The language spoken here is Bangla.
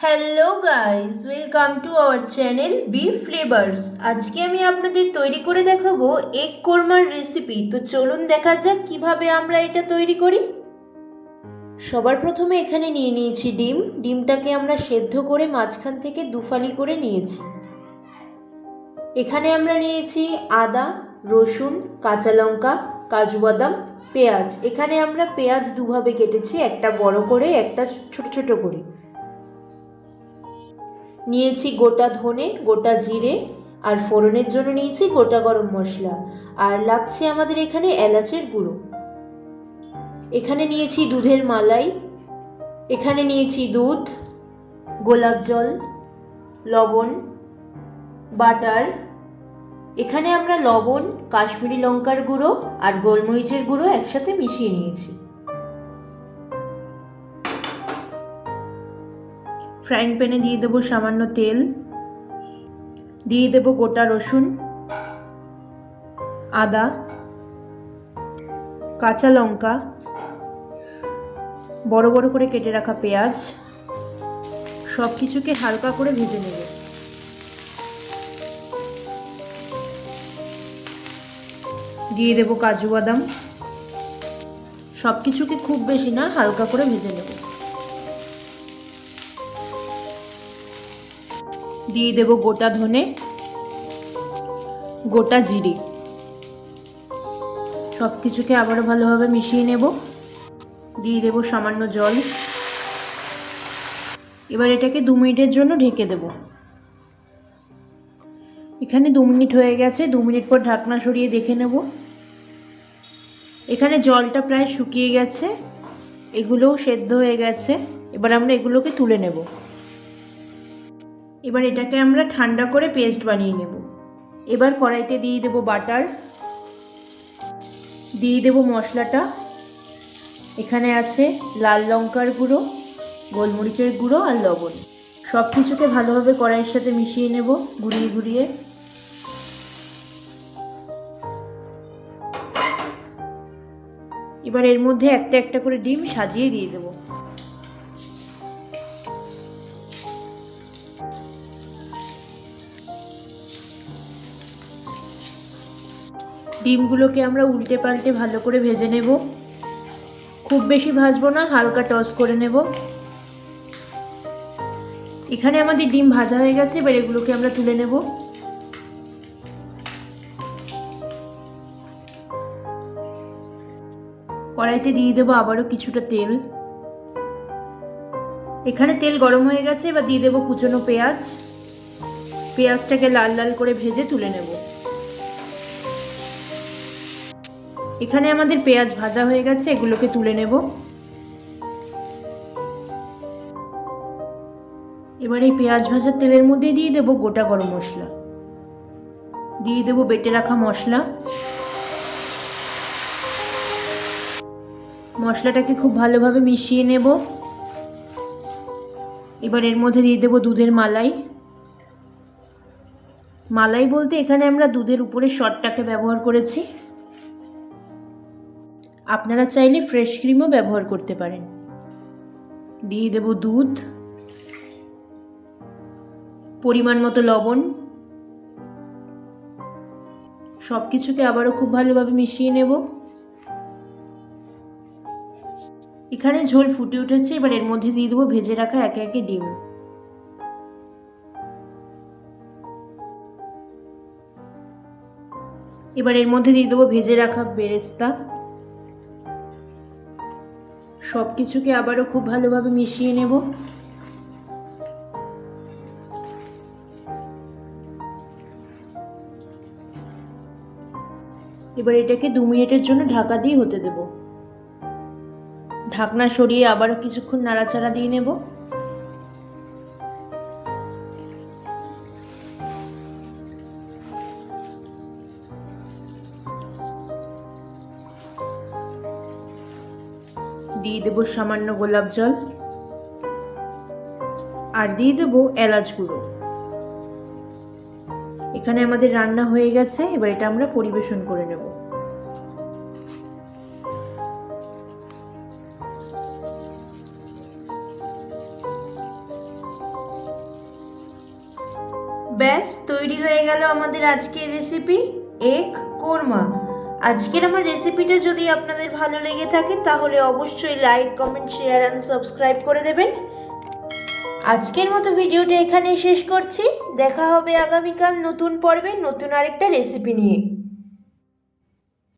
Hello guys welcome to our channel B flavours আজকে আমি আপনাদের তৈরি করে দেখাবো এগ কোরমার রেসিপি তো চলুন দেখা যাক কীভাবে আমরা এটা তৈরি করি। সবার প্রথমে এখানে নিয়ে নিয়েছি ডিম। ডিমটাকে আমরা সেদ্ধ করে মাঝখান থেকে দুফালি করে নিয়েছি। এখানে আমরা নিয়েছি আদা, রসুন, কাঁচা লঙ্কা, কাজু বাদাম, পেঁয়াজ। এখানে আমরা পেঁয়াজ দুভাবে কেটেছি, একটা বড় করে, একটা ছোট ছোট করে। নিয়েছি গোটা ধনে, গোটা জিরে আর ফোড়নের জন্য নিয়েছি গোটা গরম মশলা। আর লাগছে আমাদের এখানে এলাচের গুঁড়ো। এখানে নিয়েছি দুধের মালাই। এখানে নিয়েছি দুধ, গোলাপ জল, লবণ, বাটার। এখানে আমরা লবণ, কাশ্মীরি লঙ্কার গুঁড়ো আর গোলমরিচের গুঁড়ো একসাথে মিশিয়ে নিয়েছি। ফ্রাইং প্যানে দিয়ে দেবো সামান্য তেল। দিয়ে দেবো গোটা রসুন, আদা, কাঁচা লঙ্কা, বড় বড় করে কেটে রাখা পেঁয়াজ। সব কিছুকে হালকা করে ভেজে নেব। দিয়ে দেবো কাজু বাদাম। সব কিছুকে খুব বেশি না, হালকা করে ভেজে নেব। দিয়ে দেব গোটা ধনে, গোটা জিরে। সব কিছুকে আবারও ভালোভাবে মিশিয়ে নেব। দিয়ে দেব সামান্য জল। এবার এটাকে দু মিনিটের জন্য ঢেকে দেব। এখানে দু মিনিট হয়ে গেছে, দু মিনিট পর ঢাকনা সরিয়ে দেখে নেব। এখানে জলটা প্রায় শুকিয়ে গেছে, এগুলোও সেদ্ধ হয়ে গেছে। এবার আমরা এগুলোকে তুলে নেব। এবার এটাকে আমরা ঠান্ডা করে পেস্ট বানিয়ে নেব। এবার কড়াইতে দিয়ে দেব বাটার। দিয়ে দেব মশলাটা। এখানে আছে লাল লঙ্কার গুঁড়ো, গোলমরিচের গুঁড়ো আর লবণ। সব কিছুকে ভালোভাবে কড়াইয়ের সাথে মিশিয়ে নেব ঘুরিয়ে ঘুরিয়ে। এবার এর মধ্যে একটা একটা করে ডিম সাজিয়ে দিয়ে দেবো। ডিমগুলোকে আমরা উল্টে পাল্টে ভালো করে ভেজে নেব। খুব বেশি ভাজবো না, হালকা টস করে নেব। এখানে আমাদের ডিম ভাজা হয়ে গেছে, এবার এগুলোকে আমরা তুলে নেব। কড়াইতে দিয়ে দেবো আবারও কিছুটা তেল। এখানে তেল গরম হয়ে গেছে, এবার দিয়ে দেবো কুচনো পেঁয়াজ। পেঁয়াজটাকে লাল লাল করে ভেজে তুলে নেব। এখানে আমাদের পেঁয়াজ ভাজা হয়ে গেছে, এগুলোকে তুলে নেব। এবার এই পেঁয়াজ ভাজার তেলের মধ্যে দিয়ে দেব গোটা গরম মশলা। দিয়ে দেব বেটে রাখা মশলা। মশলাটাকে খুব ভালোভাবে মিশিয়ে নেব। এবার এর মধ্যে দিয়ে দেব দুধের মালাই। মালাই বলতে এখানে আমরা দুধের উপরে শটটাকে ব্যবহার করেছি। আপনারা চাইলে ফ্রেশ ক্রিমও ব্যবহার করতে পারেন। দিয়ে দেব দুধ, পরিমাণ মতো লবণ। সব কিছুকে আবারও খুব ভালোভাবে মিশিয়ে নেব। এখানে ঝোল ফুটে উঠেছে, এবার এর মধ্যে দিয়ে দেবো ভেজে রাখা একে একে ডিম। এবার এর মধ্যে দিয়ে দেবো ভেজে রাখা বেরেস্তা। সব কিছুকে আবারও খুব ভালোভাবে মিশিয়ে নেব। এবার এটাকে দু মিনিটের জন্য ঢাকা দিয়ে হতে দেব। ঢাকনা সরিয়ে আবারও কিছুক্ষণ নাড়াচাড়া দিয়ে নেব। দিয়ে দেবো সামান্য গোলাপ জল। আর দিয়ে দেবো এলাচ গুঁড়ো। এখানে আমাদের রান্না হয়ে গেছে, এবার এটা আমরা পরিবেশন করে নেব। ব্যাস, তৈরি হয়ে গেল আমাদের আজকের রেসিপি এগ কোরমা। আজকের আমার রেসিপিটা যদি আপনাদের ভালো লেগে থাকে, তাহলে অবশ্যই like comment share and subscribe করে দেবেন। আজকের মতো ভিডিওটা এখানেই শেষ করছি। দেখা হবে আগামীকাল নতুন পর্বে নতুন আরেকটা রেসিপি নিয়ে।